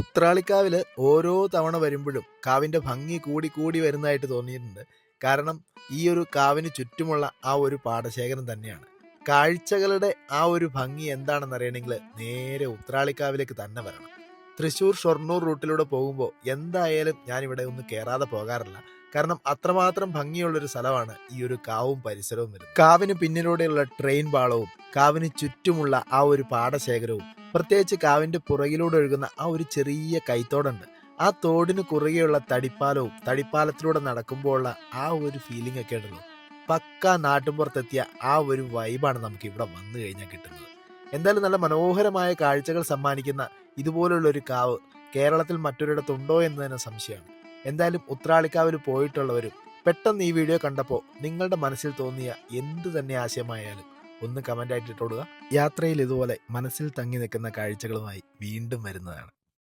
ഉത്രാളിക്കാവിൽ ഓരോ തവണ വരുമ്പോഴും കാവിന്റെ ഭംഗി കൂടി കൂടി വരുന്നതായിട്ട് തോന്നിയിട്ടുണ്ട്. കാരണം ഈ ഒരു കാവിന് ചുറ്റുമുള്ള ആ ഒരു പാടശേഖരം തന്നെയാണ്. കാഴ്ചകളുടെ ആ ഒരു ഭംഗി എന്താണെന്ന് അറിയണമെങ്കിൽ നേരെ ഉത്രാളിക്കാവിലേക്ക് തന്നെ വരണം. തൃശ്ശൂർ ഷൊർണൂർ റൂട്ടിലൂടെ പോകുമ്പോൾ എന്തായാലും ഞാനിവിടെ ഒന്ന് കയറാതെ പോകാറില്ല. കാരണം അത്രമാത്രം ഭംഗിയുള്ളൊരു സ്ഥലമാണ് ഈ ഒരു കാവും പരിസരവും വരുന്നത്. കാവിന് പിന്നിലൂടെയുള്ള ട്രെയിൻ പാളവും കാവിന് ചുറ്റുമുള്ള ആ ഒരു പാടശേഖരവും പ്രത്യേകിച്ച് കാവിന്റെ പുറകിലൂടെ ഒഴുകുന്ന ആ ഒരു ചെറിയ കൈത്തോടുണ്ട്. ആ തോടിന് കുറുകെയുള്ള തടിപ്പാലവും തടിപ്പാലത്തിലൂടെ നടക്കുമ്പോഴുള്ള ആ ഒരു ഫീലിംഗ് ഒക്കെ ഉണ്ടല്ലോ. പക്ക നാട്ടുമ്പുറത്തെത്തിയ ആ ഒരു വൈബാണ് നമുക്ക് ഇവിടെ വന്നു കഴിഞ്ഞാൽ കിട്ടുന്നത്. എന്തായാലും നല്ല മനോഹരമായ കാഴ്ചകൾ സമ്മാനിക്കുന്ന ഇതുപോലുള്ള ഒരു കാവ് കേരളത്തിൽ മറ്റൊരിടത്തുണ്ടോ എന്ന് തന്നെ സംശയമാണ്. എന്തായാലും ഉത്രാളിക്കാവിൽ പോയിട്ടുള്ളവരും പെട്ടെന്ന് ഈ വീഡിയോ കണ്ടപ്പോൾ നിങ്ങളുടെ മനസ്സിൽ തോന്നിയ എന്ത് തന്നെ ആശയമായാലും ഒന്ന് കമന്റ് ആയിട്ട് ഇട്ടോടുക. യാത്രയിൽ ഇതുപോലെ മനസ്സിൽ തങ്ങി നിൽക്കുന്ന കാഴ്ചകളുമായി വീണ്ടും വരുന്നതാണ്.